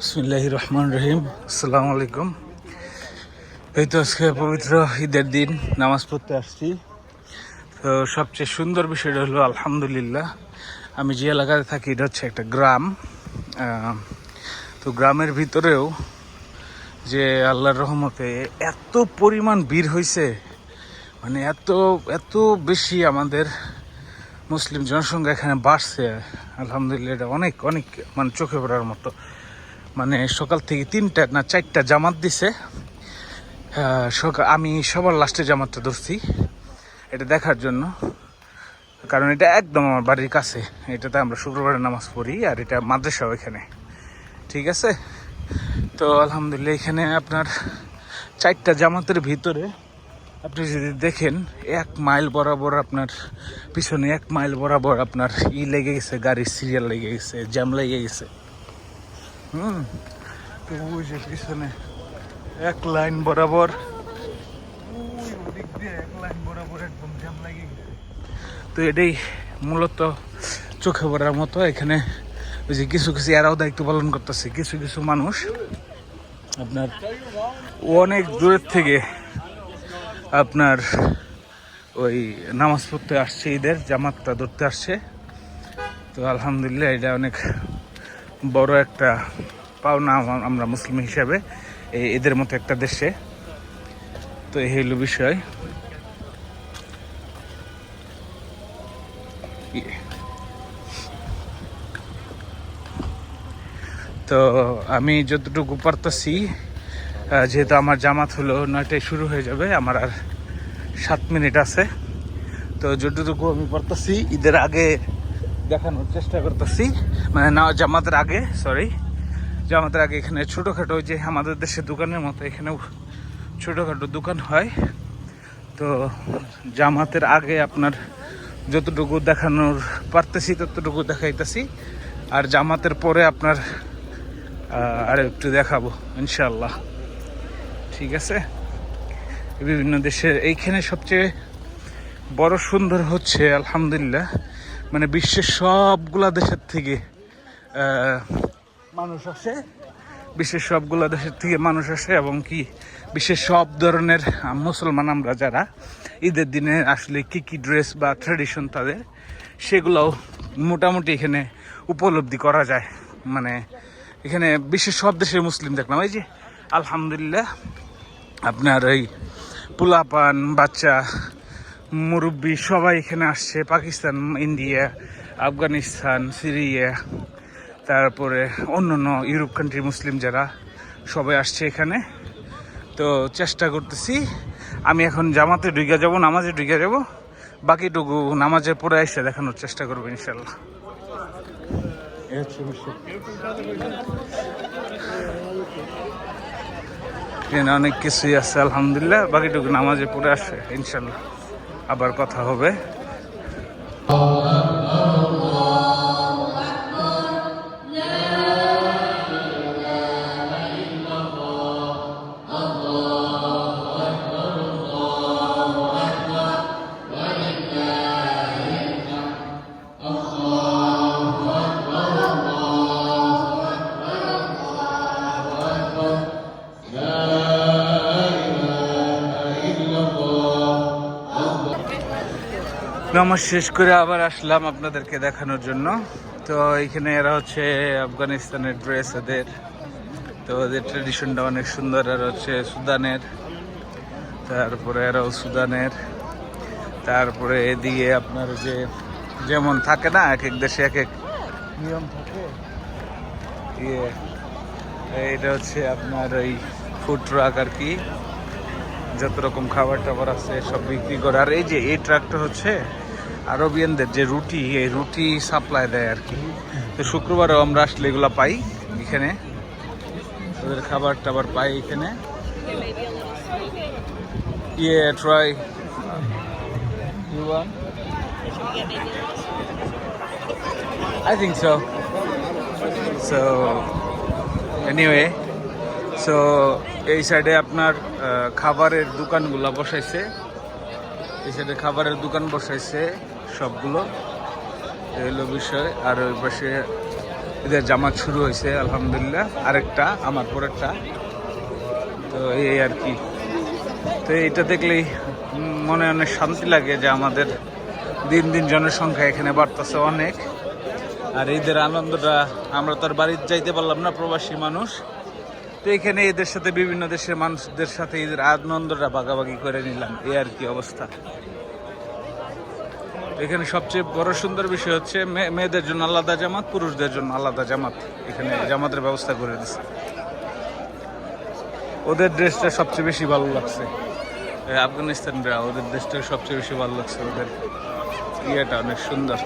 বিসমিল্লাহ রহমান রহিম। আসসালামু আলাইকুম। এই তো আজকে পবিত্র ঈদের দিন, নামাজ পড়তে আসছি। তো সবচেয়ে সুন্দর বিষয়টা হলো, আলহামদুলিল্লাহ, আমি যে এলাকাতে থাকি, এটা হচ্ছে একটা গ্রাম। তো গ্রামের ভিতরেও যে আল্লাহর রহমতে এত পরিমাণ বীর হয়েছে মানে এত এত বেশি আমাদের মুসলিম জনসংখ্যা এখানে বাড়ছে। আলহামদুলিল্লাহ, এটা অনেক অনেক মানে চোখে পড়ার মতো। মানে সকাল থেকে তিনটা না চারটা জামাত দিছে। সকাল আমি সবার লাস্টে জামাতটা ধরছি, এটা দেখার জন্য। কারণ এটা একদম আমার বাড়ির কাছে। এটাতে আমরা শুক্রবারে নামাজ পড়ি আর এটা মাদ্রাসাও এখানে ঠিক আছে? তো আলহামদুলিল্লাহ, এখানে আপনার চারটা জামাতের ভিতরে আপনি যদি দেখেন, এক মাইল বরাবর আপনার, পিছনে এক মাইল বরাবর আপনার ই লেগে গেছে, গাড়ির সিরিয়াল লেগে গেছে জ্যাম লেগে গেছে। হুম, তো পিছনে এক লাইন বরাবর। লাইন বরাবর তো এটাই মূলত চোখে পড়ার মতো। এখানে ওই যে কিছু কিছু এরাও দায়িত্ব পালন করতেছে, কিছু কিছু মানুষ। আপনার অনেক দূরের থেকে আপনার ওই নামাজ পড়তে আসছে, ঈদের জামাতটা ধরতে আসছে। তো আলহামদুলিল্লাহ, এটা অনেক বড় একটা পাওনা আম- আমরা মুসলিম হিসাবে এদের মতো একটা দেশে তো এই হইল বিষয়। তো আমি যতটুকু পারতেছি যেহেতু আমার জামাত হলো নয়টায় শুরু হয়ে যাবে, আমার আর সাত মিনিট আছে তো যতটুকু আমি পারতেছি, ঈদের আগে দেখানোর চেষ্টা করতেছি। মানে না, জামাতের আগে সরি জামাতের আগে এখানে ছোটোখাটো যে আমাদের দেশে দোকানের মতো এখানেও ছোটোখাটো দোকান হয়। তো জামাতের আগে আপনার যতটুকু দেখানোর পারতেছি, ততটুকু দেখাইতেছি। আর জামাতের পরে আপনার আর একটু দেখাবো ইনশাল্লাহ ঠিক আছে? বিভিন্ন দেশের, এইখানে সবচেয়ে বড় সুন্দর হচ্ছে, আলহামদুলিল্লাহ। মানে বিশ্বের সবগুলা দেশের থেকে মানুষ আসে। বিশ্বের সবগুলা দেশের থেকে মানুষ আসে এবং কি বিশ্বের সব ধরনের মুসলমান আমরা যারা, ঈদের দিনে আসলে কি কি ড্রেস বা ট্র্যাডিশন তাদের, সেগুলোও মোটামুটি এখানে উপলব্ধি করা যায়। মানে এখানে বিশ্বের সব দেশের মুসলিম দেখলাম। এই যে, আলহামদুলিল্লাহ, আপনার এই পোলাপান বাচ্চা মুরব্বী সবাই এখানে আসছে, পাকিস্তান, ইন্ডিয়া, আফগানিস্তান, সিরিয়া, তারপরে অন্য অন্য ইউরোপ কান্ট্রি মুসলিম যারা সবাই আসছে এখানে। তো চেষ্টা করতেছি, আমি এখন জামাতে ঢুকে যাব, নামাজে ঢুকে যাব, বাকিটুকু নামাজের পরে এসে দেখানোর চেষ্টা করব ইনশাল্লাহ অনেক কিছুই আছে, আলহামদুলিল্লাহ, বাকিটুকু নামাজে পড়ে আসে ইনশাল্লাহ আবার কথা হবে। নামাজ শেষ করে আবার আসলাম আপনাদেরকে দেখানোর জন্য। তো এখানে এরা হচ্ছে আফগানিস্তানের ড্রেস এদের তো ওদের ট্রেডিশনটা অনেক সুন্দর, আর হচ্ছে সুদানের। তারপরে এরাও সুদানের। তারপরে এদিকে আপনার যে যেমন থাকে না এক এক দেশে এক এক নিয়ম থাকে। ইয়ে এটা হচ্ছে আপনার ওই ফুড ট্রাক আর কি। যত রকম খাবার টাবার আছে, সব বিক্রি করে। আর এই যে, এই ট্রাকটা হচ্ছে আরবিয়ানদের যে রুটি এই রুটি সাপ্লাই দেয় আর কি তো শুক্রবারও আমরা আসলে এগুলো পাই এখানে। ওদের খাবার টাবার পাই এখানে। ইয়ে try I think so. So, anyway, so এই সাইডে আপনার খাবারের দোকানগুলো বসাইছে। সাইডে খাবারের দোকান বসাইছে সবগুলো। এই হলো বিষয়। আর ওই পাশে এদের জামাত শুরু হয়েছে, আলহামদুলিল্লাহ। আরেকটা, আমার পরেরটা। তো এই আর কি। তো এইটা দেখলেই মনে অনেক শান্তি লাগে যে আমাদের দিন দিন জনসংখ্যা এখানে বাড়তেছে অনেক। আর ঈদের আনন্দটা, আমরা তো আর বাড়িতে যাইতে পারলাম না, প্রবাসী মানুষ। তো এখানে এদের সাথে বিভিন্ন দেশের মানুষদের সাথে এদের আনন্দটা ভাগাভাগি করে নিলাম। এই আর কি অবস্থা। এখানে সবচেয়ে বড় সুন্দর বিষয় হচ্ছে মেয়েদের জন্য আলাদা জামাত, পুরুষদের জন্য আলাদা জামাত। এখানে জামাতের ব্যবস্থা করে দিচ্ছে ওদের ড্রেসটা সবচেয়ে বেশি ভালো লাগছে। আফগানিস্তানরা ওদের দেশটা সবচেয়ে বেশি ভালো লাগছে ওদের। ইয়েটা অনেক সুন্দর।